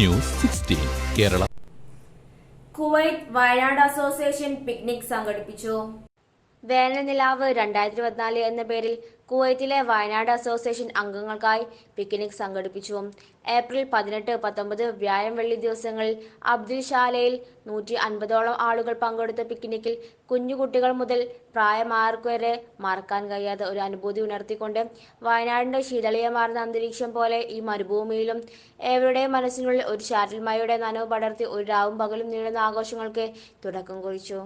News sixteen Kerala. Kuwait Wayanad association picnic സംഘടിപ്പിച്ചു. വേനൽ നിലാവ് രണ്ടായിരത്തി ഇരുപത്തിനാല് എന്ന പേരിൽ കുവൈത്തിലെ വയനാട് അസോസിയേഷൻ അംഗങ്ങൾക്കായി പിക്നിക് സംഘടിപ്പിച്ചു. ഏപ്രിൽ പതിനെട്ട് പത്തൊമ്പത് വ്യാഴം വെള്ളി ദിവസങ്ങളിൽ അബ്ദുൽ ശാലയിൽ നൂറ്റി അൻപതോളം ആളുകൾ പങ്കെടുത്ത പിക്നിക്കിൽ കുഞ്ഞുകുട്ടികൾ മുതൽ പ്രായമാർക്ക് വരെ മറക്കാൻ കഴിയാത്ത ഒരു അനുഭൂതി ഉണർത്തിക്കൊണ്ട് വയനാടിന്റെ ശീതളീയമാർന്ന അന്തരീക്ഷം പോലെ ഈ മരുഭൂമിയിലും ഏവരുടെയും മനസ്സിനുള്ളിൽ ഒരു ചാറ്റൽ മഴയുടെ നനവ് പടർത്തി ഒരു രാവും പകലും നീളുന്ന ആഘോഷങ്ങൾക്ക് തുടക്കം കുറിച്ചു.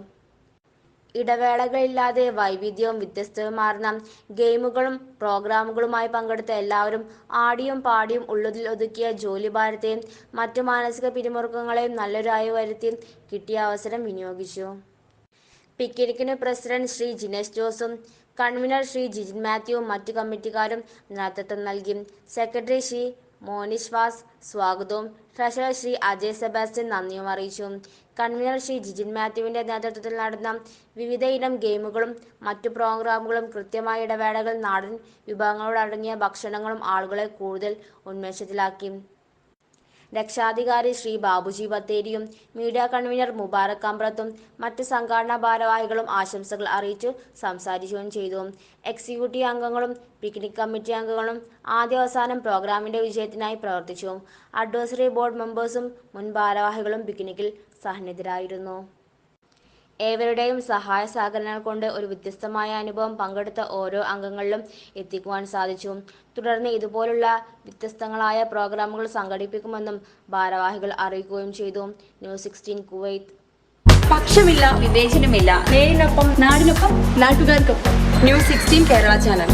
ഇടവേളകളില്ലാതെ വൈവിധ്യവും വ്യത്യസ്തവുമാർന്ന ഗെയിമുകളും പ്രോഗ്രാമുകളുമായി പങ്കെടുത്ത എല്ലാവരും ആടിയും പാടിയും ഉള്ളതിൽ ഒതുക്കിയ ജോലിഭാരത്തെയും മറ്റു മാനസിക പിരിമുറുക്കങ്ങളെയും നല്ലൊരായി വരുത്തി കിട്ടിയ അവസരം വിനിയോഗിച്ചു. പിക്കിരിക്കിന് പ്രസിഡന്റ് ശ്രീ ജിനേഷ് ജോസും കൺവീനർ ശ്രീ ജിജിൻ മാത്യുവും മറ്റു കമ്മിറ്റിക്കാരും നേതൃത്വം നൽകി. സെക്രട്ടറി ശ്രീ മോനിഷ് വാസ് സ്വാഗതവും. ട്രഷറർ ശ്രീ അജയ് സെബാസ്റ്റ്യൻ നന്ദിയും അറിയിച്ചു. കൺവീനർ ശ്രീ ജിജിൻ മാത്യുവിന്റെ നേതൃത്വത്തിൽ നടന്ന വിവിധ ഇനം ഗെയിമുകളും മറ്റു പ്രോഗ്രാമുകളും കൃത്യമായ ഇടവേളകൾ നാടൻ വിഭവങ്ങളോടടങ്ങിയ ഭക്ഷണങ്ങളും ആളുകളെ കൂടുതൽ ഉന്മേഷത്തിലാക്കി. രക്ഷാധികാരി ശ്രീ ബാബുജി ബത്തേരിയും മീഡിയ കൺവീനർ മുബാറക് അമ്രത്തും മറ്റ് സംഘടനാ ഭാരവാഹികളും ആശംസകൾ അറിയിച്ചു സംസാരിക്കുകയും ചെയ്തു. എക്സിക്യൂട്ടീവ് അംഗങ്ങളും പിക്നിക് കമ്മിറ്റി അംഗങ്ങളും ആദ്യാവസാനം പ്രോഗ്രാമിന്റെ വിജയത്തിനായി പ്രവർത്തിച്ചു. അഡ്വൈസറി ബോർഡ് മെമ്പേഴ്സും മുൻ ഭാരവാഹികളും പിക്നിക്കിൽ സന്നിഹിതരായിരുന്നു ഏവരുടെയും സഹായ സഹകരണങ്ങൾ കൊണ്ട് ഒരു വ്യത്യസ്തമായ അനുഭവം പങ്കെടുത്ത ഓരോ അംഗങ്ങളിലും എത്തിക്കുവാൻ സാധിച്ചു. തുടർന്ന് ഇതുപോലുള്ള വ്യത്യസ്തങ്ങളായ പ്രോഗ്രാമുകൾ സംഘടിപ്പിക്കുമെന്നും ഭാരവാഹികൾ അറിയിക്കുകയും ചെയ്തു. News sixteen Kuwait. പക്ഷമില്ല വിവേചനമില്ല. നേരിനൊപ്പം നാടിനൊപ്പം നാട്ടുകാർക്കൊപ്പം. News sixteen Kerala channel.